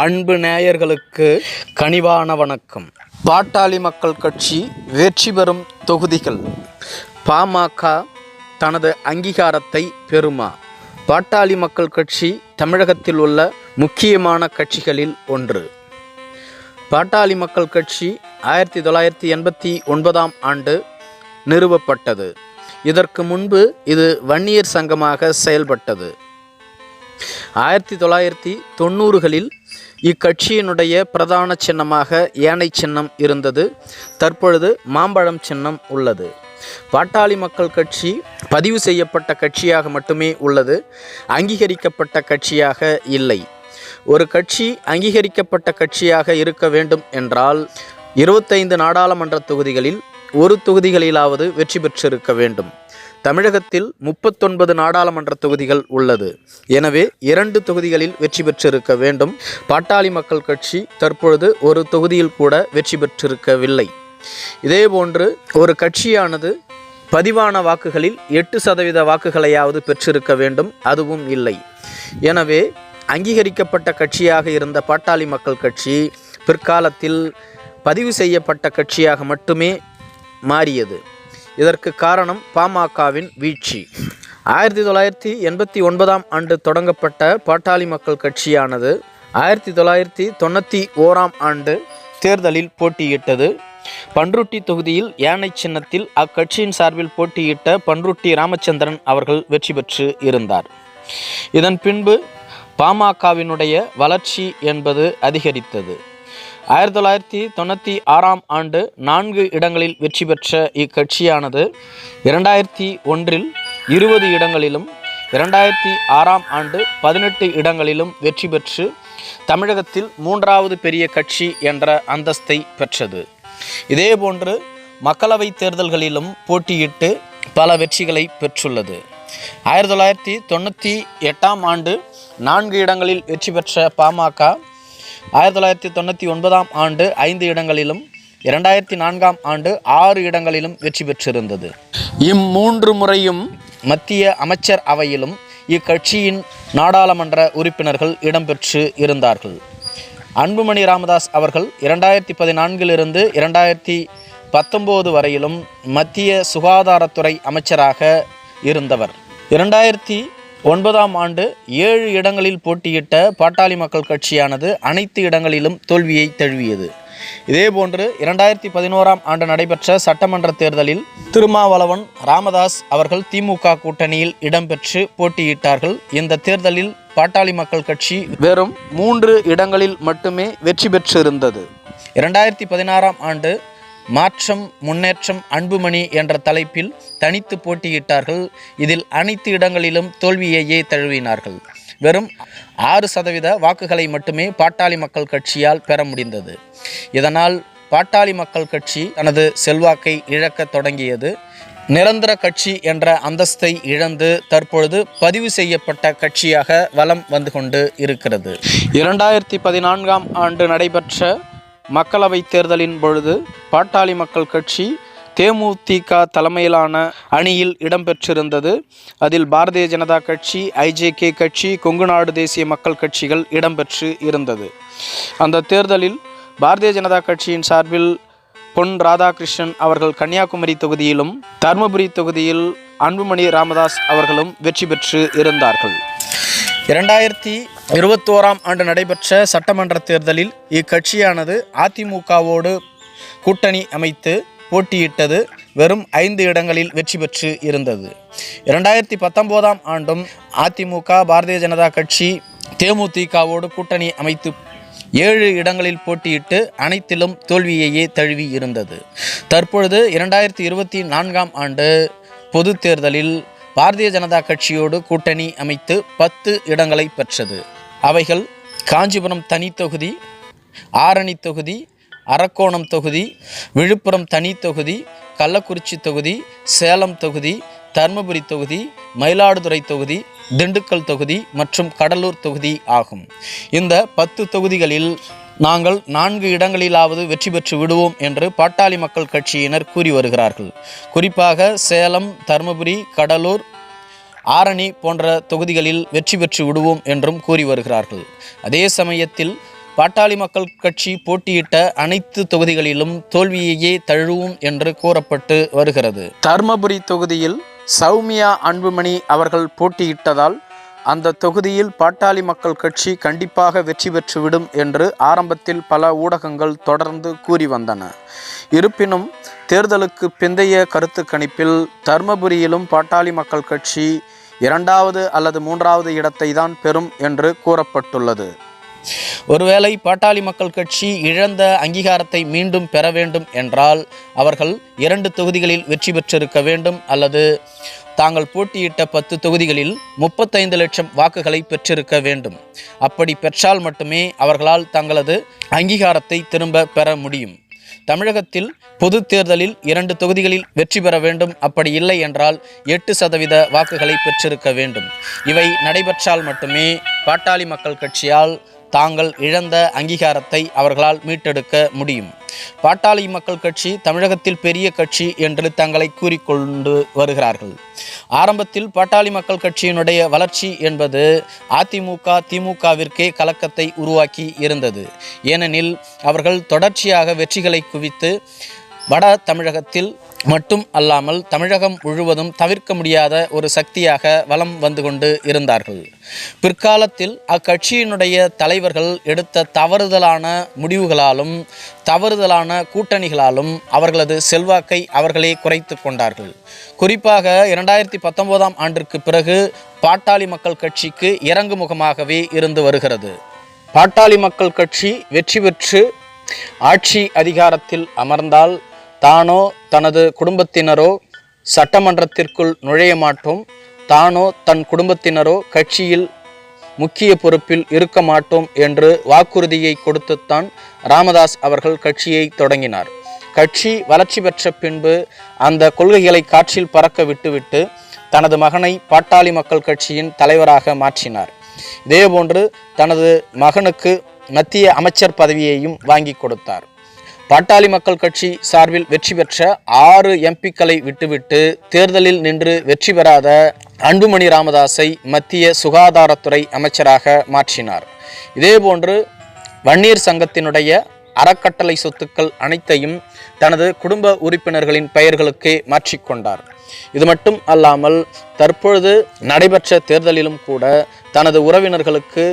அன்பு நேயர்களுக்கு கனிவான வணக்கம். பாட்டாளி மக்கள் கட்சி வெற்றி பெறும் தொகுதிகள். பாமக தனது அங்கீகாரத்தை பெறுமா? பாட்டாளி மக்கள் கட்சி தமிழகத்தில் உள்ள முக்கியமான கட்சிகளில் ஒன்று. பாட்டாளி மக்கள் கட்சி ஆயிரத்தி தொள்ளாயிரத்தி எண்பத்தி ஒன்பதாம் ஆண்டு நிறுவப்பட்டது. இதற்கு முன்பு இது வன்னியர் சங்கமாக செயல்பட்டது. ஆயிரத்தி தொள்ளாயிரத்தி தொண்ணூறுகளில் இக்கட்சியினுடைய பிரதான சின்னமாக யானை சின்னம் இருந்தது. தற்பொழுது மாம்பழம் சின்னம் உள்ளது. பாட்டாளி மக்கள் கட்சி பதிவு செய்யப்பட்ட கட்சியாக மட்டுமே உள்ளது. அங்கீகரிக்கப்பட்ட கட்சியாக இல்லை. ஒரு கட்சி அங்கீகரிக்கப்பட்ட கட்சியாக இருக்க வேண்டும் என்றால் இருபத்தைந்து நாடாளுமன்ற தொகுதிகளில் ஒரு தொகுதிகளிலாவது வெற்றி பெற்றிருக்க வேண்டும். தமிழகத்தில் முப்பத்தொன்பது நாடாளுமன்ற தொகுதிகள் உள்ளது. எனவே இரண்டு தொகுதிகளில் வெற்றி பெற்றிருக்க வேண்டும். பாட்டாளி மக்கள் கட்சி தற்பொழுது ஒரு தொகுதியில் கூட வெற்றி பெற்றிருக்கவில்லை. இதேபோன்று ஒரு கட்சியானது பதிவான வாக்குகளில் எட்டு சதவீத வாக்குகளையாவது பெற்றிருக்க வேண்டும். அதுவும் இல்லை. எனவே அங்கீகரிக்கப்பட்ட கட்சியாக இருந்த பாட்டாளி மக்கள் கட்சி பிற்காலத்தில் பதிவு செய்யப்பட்ட கட்சியாக மட்டுமே மாறியது. இதற்கு காரணம் பாமகவின் வீழ்ச்சி. ஆயிரத்தி தொள்ளாயிரத்தி எண்பத்தி ஒன்பதாம் ஆண்டு தொடங்கப்பட்ட பாட்டாளி மக்கள் கட்சியானது ஆயிரத்தி தொள்ளாயிரத்தி தொண்ணூற்றி ஓராம் ஆண்டு தேர்தலில் போட்டியிட்டது. பன்ருட்டி தொகுதியில் யானை சின்னத்தில் அக்கட்சியின் சார்பில் போட்டியிட்ட பன்ருட்டி ராமச்சந்திரன் அவர்கள் வெற்றி பெற்று இருந்தார். இதன் பின்பு பாமகவினுடைய வளர்ச்சி என்பது அதிகரித்தது. ஆயிரத்தி தொள்ளாயிரத்தி தொண்ணூற்றி ஆறாம் ஆண்டு நான்கு இடங்களில் வெற்றி பெற்ற இக்கட்சியானது இரண்டாயிரத்தி ஒன்றில் இருபது இடங்களிலும் இரண்டாயிரத்தி ஆறாம் ஆண்டு பதினெட்டு இடங்களிலும் வெற்றி பெற்று தமிழகத்தில் மூன்றாவது பெரிய கட்சி என்ற அந்தஸ்தை பெற்றது. இதேபோன்று மக்களவைத் தேர்தல்களிலும் போட்டியிட்டு பல வெற்றிகளை பெற்றுள்ளது. ஆயிரத்தி தொள்ளாயிரத்தி தொண்ணூற்றி எட்டாம் ஆண்டு நான்கு இடங்களில் வெற்றி பெற்ற பாமக ஆயிரத்தி தொள்ளாயிரத்தி தொண்ணூற்றி ஒன்பதாம் ஆண்டு ஐந்து இடங்களிலும் இரண்டாயிரத்தி நான்காம் ஆண்டு ஆறு இடங்களிலும் வெற்றி பெற்றிருந்தது. இம்மூன்று முறையும் மத்திய அமைச்சர் அவையிலும் இக்கட்சியின் நாடாளுமன்ற உறுப்பினர்கள் இடம்பெற்று இருந்தார்கள். அன்புமணி ராமதாஸ் அவர்கள் இரண்டாயிரத்தி பதினான்கிலிருந்து இரண்டாயிரத்தி பத்தொம்போது வரையிலும் மத்திய சுகாதாரத்துறை அமைச்சராக இருந்தவர். இரண்டாயிரத்தி ஒன்பதாம் ஆண்டு ஏழு இடங்களில் போட்டியிட்ட பாட்டாளி மக்கள் கட்சியானது அனைத்து இடங்களிலும் தோல்வியை தழுவியது. இதேபோன்று இரண்டாயிரத்தி பதினோராம் ஆண்டு நடைபெற்ற சட்டமன்ற தேர்தலில் திருமாவளவன் ராமதாஸ் அவர்கள் திமுக கூட்டணியில் இடம்பெற்று போட்டியிட்டார்கள். இந்த தேர்தலில் பாட்டாளி மக்கள் கட்சி வெறும் மூன்று இடங்களில் மட்டுமே வெற்றி பெற்றிருந்தது. இரண்டாயிரத்தி பதினாறாம் ஆண்டு மாற்றம் முன்னேற்றம் அன்புமணி என்ற தலைப்பில் தனித்து போட்டியிட்டார்கள். இதில் அனைத்து இடங்களிலும் தோல்வியையே தழுவினார்கள். வெறும் ஆறு சதவீத வாக்குகளை மட்டுமே பாட்டாளி மக்கள் கட்சியால் பெற முடிந்தது. இதனால் பாட்டாளி மக்கள் கட்சி தனது செல்வாக்கை இழக்கத் தொடங்கியது. நிரந்தர கட்சி என்ற அந்தஸ்தை இழந்து தற்பொழுது பதிவு செய்யப்பட்ட கட்சியாக வலம் வந்து கொண்டு இருக்கிறது. இரண்டாயிரத்தி பதினான்காம் ஆண்டு நடைபெற்ற மக்களவைத் தேர்தலின் பொழுது பாட்டாளி மக்கள் கட்சி தேமுதிக தலைமையிலான அணியில் இடம்பெற்றிருந்தது. அதில் பாரதிய ஜனதா கட்சி ஐஜேகே கட்சி கொங்குநாடு தேசிய மக்கள் கட்சிகள் இடம்பெற்று இருந்தது. அந்த தேர்தலில் பாரதிய ஜனதா கட்சியின் சார்பில் பொன் ராதாகிருஷ்ணன் அவர்கள் கன்னியாகுமரி தொகுதியிலும் தருமபுரி தொகுதியில் அன்புமணி ராமதாஸ் அவர்களும் வெற்றி பெற்று இருந்தார்கள். இரண்டாயிரத்தி இருபத்தோராம் ஆண்டு நடைபெற்ற சட்டமன்ற தேர்தலில் இக்கட்சியானது அதிமுகவோடு கூட்டணி அமைத்து போட்டியிட்டது. வெறும் ஐந்து இடங்களில் வெற்றி பெற்று இருந்தது. இரண்டாயிரத்தி பத்தொம்போதாம் ஆண்டும் அதிமுக பாரதிய ஜனதா கட்சி தேமுதிகவோடு கூட்டணி அமைத்து ஏழு இடங்களில் போட்டியிட்டு அனைத்திலும் தோல்வியையே தழுவி இருந்தது. தற்பொழுது இரண்டாயிரத்தி இருபத்தி நான்காம் ஆண்டு பொது தேர்தலில் பாரதிய ஜனதா கட்சியோடு கூட்டணி அமைத்து பத்து இடங்களை பெற்றது. அவைகள் காஞ்சிபுரம் தனி தொகுதி ஆரணி தொகுதி அரக்கோணம் தொகுதி விழுப்புரம் தனி தொகுதி கள்ளக்குறிச்சி தொகுதி சேலம் தொகுதி தருமபுரி தொகுதி மயிலாடுதுறை தொகுதி திண்டுக்கல் தொகுதி மற்றும் கடலூர் தொகுதி ஆகும். இந்த பத்து தொகுதிகளில் நாங்கள் நான்கு இடங்களிலாவது வெற்றி பெற்று விடுவோம் என்று பாட்டாளி மக்கள் கட்சியினர் கூறி வருகிறார்கள். குறிப்பாக சேலம் தருமபுரி கடலூர் ஆரணி போன்ற தொகுதிகளில் வெற்றி பெற்று விடுவோம் என்றும் கூறி வருகிறார்கள். அதே சமயத்தில் பாட்டாளி மக்கள் கட்சி போட்டியிட்ட அனைத்து தொகுதிகளிலும் தோல்வியையே தழுவும் என்று கூறப்பட்டு வருகிறது. தர்மபுரி தொகுதியில் சௌமியா அன்புமணி அவர்கள் போட்டியிட்டதால் அந்த தொகுதியில் பாட்டாளி மக்கள் கட்சி கண்டிப்பாக வெற்றி பெற்றுவிடும் என்று ஆரம்பத்தில் பல ஊடகங்கள் தொடர்ந்து கூறி வந்தன. இருப்பினும் தேர்தலுக்கு பிந்தைய கருத்து கணிப்பில் தர்மபுரியிலும் பாட்டாளி மக்கள் கட்சி இரண்டாவது அல்லது மூன்றாவது இடத்தை தான் பெறும் என்று கூறப்பட்டுள்ளது. ஒருவேளை பாட்டாளி மக்கள் கட்சி இழந்த அங்கீகாரத்தை மீண்டும் பெற வேண்டும் என்றால் அவர்கள் இரண்டு தொகுதிகளில் வெற்றி பெற்றிருக்க வேண்டும் அல்லது தாங்கள் போட்டியிட்ட பத்து தொகுதிகளில் முப்பத்தைந்து லட்சம் வாக்குகளை பெற்றிருக்க வேண்டும். அப்படி பெற்றால் மட்டுமே அவர்களால் தங்களது அங்கீகாரத்தை திரும்ப பெற முடியும். தமிழகத்தில் பொது தேர்தலில் இரண்டு தொகுதிகளில் வெற்றி பெற வேண்டும். அப்படி இல்லை என்றால் எட்டு சதவீத வாக்குகளை பெற்றிருக்க வேண்டும். இவை நடைபெற்றால் மட்டுமே பாட்டாளி மக்கள் கட்சியால் தாங்கள் இழந்த அங்கீகாரத்தை அவர்களால் மீட்டெடுக்க முடியும். பாட்டாளி மக்கள் கட்சி தமிழகத்தில் பெரிய கட்சி என்று தங்களை கூறிக்கொண்டு வருகிறார்கள். ஆரம்பத்தில் பாட்டாளி மக்கள் கட்சியினுடைய வளர்ச்சி என்பது அதிமுக திமுகவிற்கே கலக்கத்தை உருவாக்கி இருந்தது. ஏனெனில் அவர்கள் தொடர்ச்சியாக வெற்றிகளை குவித்து வட தமிழகத்தில் மட்டும் அல்லாமல் தமிழகம் முழுவதும் தவிர்க்க முடியாத ஒரு சக்தியாக வலம் வந்து கொண்டு இருந்தார்கள். பிற்காலத்தில் அக்கட்சியினுடைய தலைவர்கள் எடுத்த தவறுதலான முடிவுகளாலும் தவறுதலான கூட்டணிகளாலும் அவர்களது செல்வாக்கை அவர்களே குறைத்து கொண்டார்கள். குறிப்பாக இரண்டாயிரத்தி பத்தொன்பதாம் ஆண்டிற்கு பிறகு பாட்டாளி மக்கள் கட்சிக்கு இறங்கு முகமாகவே இருந்து வருகிறது. பாட்டாளி மக்கள் கட்சி வெற்றி பெற்று ஆட்சி அதிகாரத்தில் அமர்ந்தால் தானோ தனது குடும்பத்தினரோ சட்டமன்றத்திற்குள் நுழைய மாட்டோம். தானோ தன் குடும்பத்தினரோ கட்சியில் முக்கிய பொறுப்பில் இருக்க மாட்டோம் என்று வாக்குறுதியை கொடுத்துத்தான் ராமதாஸ் அவர்கள் கட்சியை தொடங்கினார். கட்சி வளர்ச்சி பெற்ற பின்பு அந்த கொள்கைகளை காற்றில் பறக்க விட்டுவிட்டு தனது மகனை பாட்டாளி மக்கள் கட்சியின் தலைவராக மாற்றினார். இதேபோன்று தனது மகனுக்கு மத்திய அமைச்சர் பதவியையும் வாங்கி கொடுத்தார். பாட்டாளி மக்கள் கட்சி சார்பில் வெற்றி பெற்ற ஆறு எம்பிக்களை விட்டுவிட்டு தேர்தலில் நின்று வெற்றி பெறாத அன்புமணி ராமதாஸை மத்திய சுகாதாரத்துறை அமைச்சராக மாற்றினார். இதேபோன்று வன்னியர் சங்கத்தினுடைய அறக்கட்டளை சொத்துக்கள் அனைத்தையும் தனது குடும்ப உறுப்பினர்களின் பெயர்களுக்கே மாற்றிக்கொண்டார் இது மட்டும் அல்லாமல் தற்பொழுது நடைபெற்ற தேர்தலிலும் கூட தனது உறவினர்களுக்கு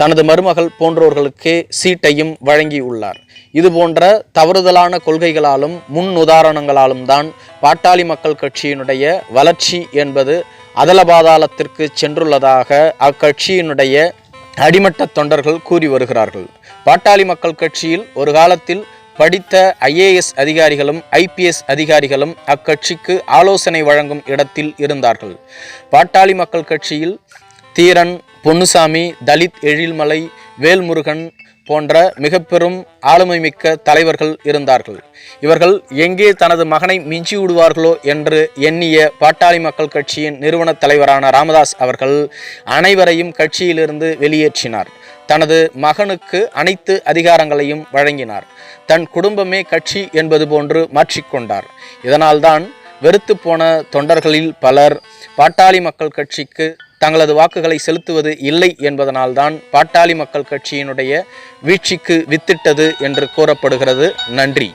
தனது மருமகள் போன்றோர்களுக்கே சீட்டையும் வழங்கியுள்ளார். இது போன்ற தவறுதலான கொள்கைகளாலும் முன் உதாரணங்களாலும் தான் பாட்டாளி மக்கள் கட்சியினுடைய வளர்ச்சி என்பது அதலபாதாளத்திற்கு சென்றுள்ளதாக அக்கட்சியினுடைய அடிமட்ட தொண்டர்கள் கூறி வருகிறார்கள். பாட்டாளி மக்கள் கட்சியில் ஒரு காலத்தில் படித்த ஐஏஎஸ் அதிகாரிகளும் ஐபிஎஸ் அதிகாரிகளும் அக்கட்சிக்கு ஆலோசனை வழங்கும் இடத்தில் இருந்தார்கள். பாட்டாளி மக்கள் கட்சியில் தீரன் பொன்னுசாமி தலித் எழில்மலை வேல்முருகன் போன்ற மிக பெரும் ஆளுமை மிக்க தலைவர்கள் இருந்தார்கள். இவர்கள் எங்கே தனது மகனை மிஞ்சி விடுவார்களோ என்று எண்ணிய பாட்டாளி மக்கள் கட்சியின் நிறுவன தலைவரான ராமதாஸ் அவர்கள் அனைவரையும் கட்சியிலிருந்து வெளியேற்றினார். தனது மகனுக்கு அனைத்து அதிகாரங்களையும் வழங்கினார். தன் குடும்பமே கட்சி என்பது போன்று மாற்றிக்கொண்டார். இதனால்தான் வெறுத்து போன தொண்டர்களில் பலர் பாட்டாளி மக்கள் கட்சிக்கு தங்களது வாக்குகளை செலுத்துவது இல்லை என்பதனால்தான் பாட்டாளி மக்கள் கட்சியினுடைய வீழ்ச்சிக்கு வித்திட்டது என்று கூறப்படுகிறது. நன்றி.